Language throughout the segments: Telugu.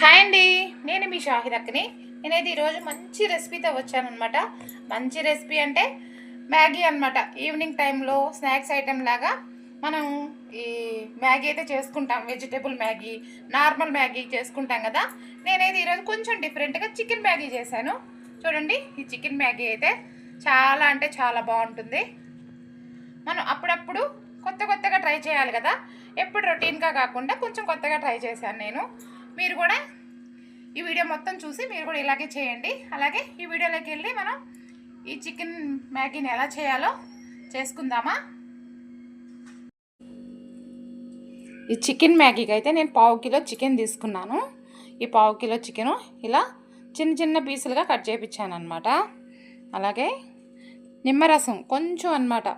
హాయ్ అండి. నేను మీ షాహిదక్కని నేనైతే ఈరోజు మంచి రెసిపీతో వచ్చానమాట మంచి రెసిపీ అంటే మ్యాగీ అన్నమాట. ఈవినింగ్ టైంలో స్నాక్స్ ఐటెం లాగా మనం ఈ మ్యాగీ అయితే చేసుకుంటాం. వెజిటేబుల్ మ్యాగీ నార్మల్ మ్యాగీ చేసుకుంటాం కదా. నేనైతే ఈరోజు కొంచెం డిఫరెంట్గా చికెన్ మ్యాగీ చేశాను. చూడండి ఈ చికెన్ మ్యాగీ అయితే చాలా అంటే చాలా బాగుంటుంది. మనం అప్పుడప్పుడు కొత్త కొత్తగా ట్రై చేయాలి కదా. ఎప్పుడు రొటీన్గా కాకుండా కొంచెం కొత్తగా ట్రై చేశాను నేను. మీరు కూడా ఈ వీడియో మొత్తం చూసి మీరు కూడా ఇలాగే చేయండి. అలాగే ఈ వీడియోలోకి వెళ్ళి మనం ఈ చికెన్ మ్యాగీని ఎలా చేయాలో చేసుకుందామా? ఈ చికెన్ మ్యాగీకి అయితే నేను పావు కిలో చికెన్ తీసుకున్నాను. ఈ పావు కిలో చికెను ఇలా చిన్న చిన్న పీసులుగా కట్ చేయించాను అనమాట అలాగే నిమ్మరసం కొంచెం అన్నమాట.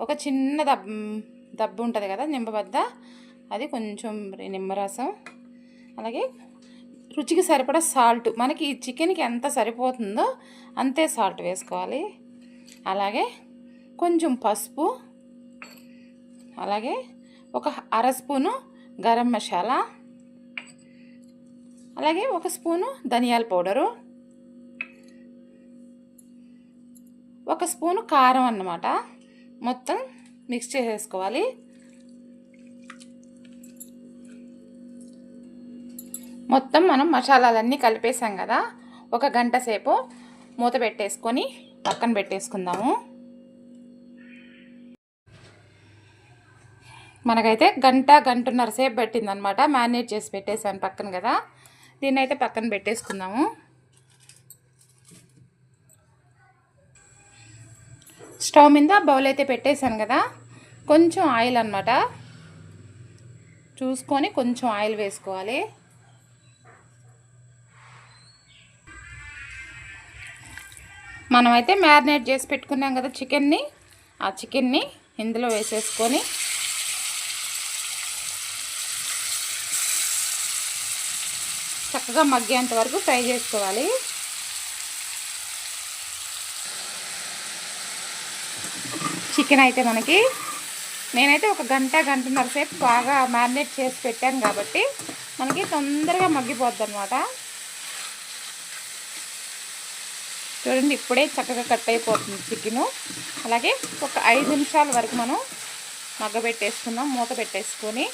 ఒక చిన్న దబ్ దబ్బు ఉంటుంది కదా నిమ్మబద్ద అది కొంచెం నిమ్మరసం. అలాగే రుచికి సరిపడా సాల్ట్. మనకి ఈ చికెన్కి ఎంత సరిపోతుందో అంతే సాల్ట్ వేసుకోవాలి. అలాగే కొంచెం పసుపు. అలాగే ఒక అర స్పూను గరం మసాలా. అలాగే ఒక స్పూను ధనియాల పౌడరు. ఒక స్పూను కారం అన్నమాట. మొత్తం మిక్స్ చేసేసుకోవాలి. మొత్తం మనం మసాలాలన్నీ కలిపేసాం కదా. ఒక గంట సేపు మూత పెట్టేసుకొని పక్కన పెట్టేసుకుందాము. మనకైతే గంట గంటన్నర సేపు పెట్టిందనమాట మ్యారినేట్ చేసి పెట్టేసాను పక్కన కదా. దీన్ని అయితే పక్కన పెట్టేసుకుందాము. స్టవ్ మీద బౌల్ అయితే పెట్టేశాను కదా. కొంచెం ఆయిల్ అనమాట చూసుకొని కొంచెం ఆయిల్ వేసుకోవాలి. మనమైతే మ్యారినేట్ చేసి పెట్టుకున్నాం కదా చికెన్ని. ఆ చికెన్ని ఇందులో వేసేసుకొని చక్కగా మగ్గేంత వరకు ఫ్రై చేసుకోవాలి. చికెన్ అయితే మనకి నేనైతే ఒక గంట గంటన్నర సేపు బాగా మ్యారినేట్ చేసి పెట్టాను కాబట్టి మనకి తొందరగా మగ్గిపోద్ది అనమాట చూడండి ఇప్పుడే చక్కగా కట్ అయిపోతుంది చికెను. అలాగే ఒక ఐదు నిమిషాల వరకు మనం మగ్గబెట్టేసుకుందాం మూత పెట్టేసుకొని.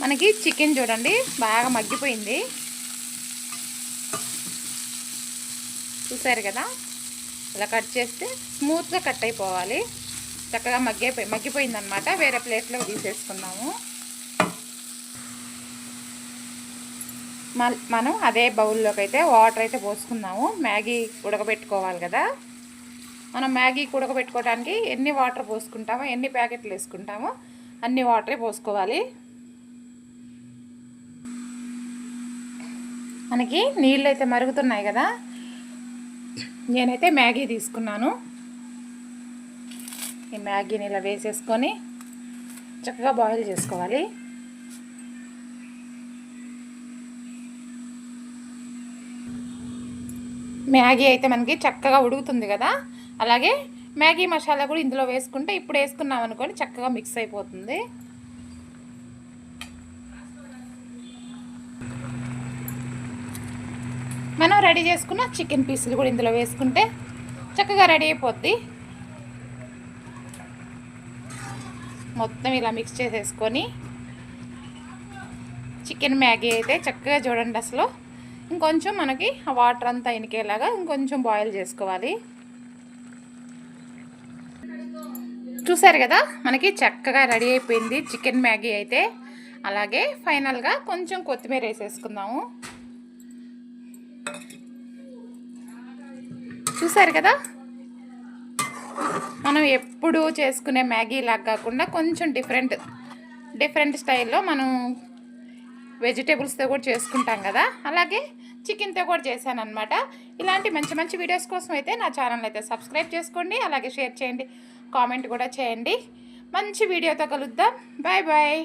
మనకి చికెన్ చూడండి బాగా మగ్గిపోయింది. చూసారు కదా? ఇలా కట్ చేస్తే స్మూత్గా కట్ అయిపోవాలి. చక్కగా మగ్గిపోయి మగ్గిపోయిందనమాట వేరే ప్లేట్లో తీసేసుకున్నాము మనం అదే బౌల్లోకి అయితే వాటర్ అయితే పోసుకుందాము మ్యాగీ ఉడకబెట్టుకోవాలి కదా. మనం మ్యాగీ ఉడకబెట్టుకోవడానికి ఎన్ని వాటర్ పోసుకుంటామో ఎన్ని ప్యాకెట్లు వేసుకుంటామో అన్ని వాటరే పోసుకోవాలి. మనకి నీళ్ళు అయితే మరుగుతున్నాయి కదా. నేనైతే మ్యాగీ తీసుకున్నాను. ఈ మ్యాగీని ఇలా వేసేసుకొని చక్కగా బాయిల్ చేసుకోవాలి. మ్యాగీ అయితే మనకి చక్కగా ఉడుకుతుంది కదా. అలాగే మ్యాగీ మసాలా కూడా ఇందులో వేసుకుంటే ఇప్పుడు వేసుకున్నాం అనుకోని చక్కగా మిక్స్ అయిపోతుంది. మనం రెడీ చేసుకున్న చికెన్ పీసులు కూడా ఇందులో వేసుకుంటే చక్కగా రెడీ అయిపోద్ది. మొత్తం ఇలా మిక్స్ చేసేసుకొని చికెన్ మ్యాగీ అయితే చక్కగా చూడండి అసలు. ఇంకొంచెం మనకి ఆ వాటర్ అంతా ఇనికేలాగా ఇంకొంచెం బాయిల్ చేసుకోవాలి. చూసారు కదా మనకి చక్కగా రెడీ అయిపోయింది చికెన్ మ్యాగీ అయితే. అలాగే ఫైనల్గా కొంచెం కొత్తిమీర వేసేసుకుందాము. చూసారు కదా మనం ఎప్పుడు చేసుకునే మ్యాగీ లాగా కాకుండా కొంచెం డిఫరెంట్ డిఫరెంట్ స్టైల్లో మనం వెజిటేబుల్స్తో కూడా చేసుకుంటాం కదా. అలాగే చికెన్తో కూడా చేశాను అనమాట ఇలాంటి మంచి మంచి వీడియోస్ కోసం అయితే నా ఛానల్ అయితే సబ్స్క్రైబ్ చేసుకోండి. అలాగే షేర్ చేయండి. కామెంట్ కూడా చేయండి. మంచి వీడియోతో కలుద్దాం. Bye bye.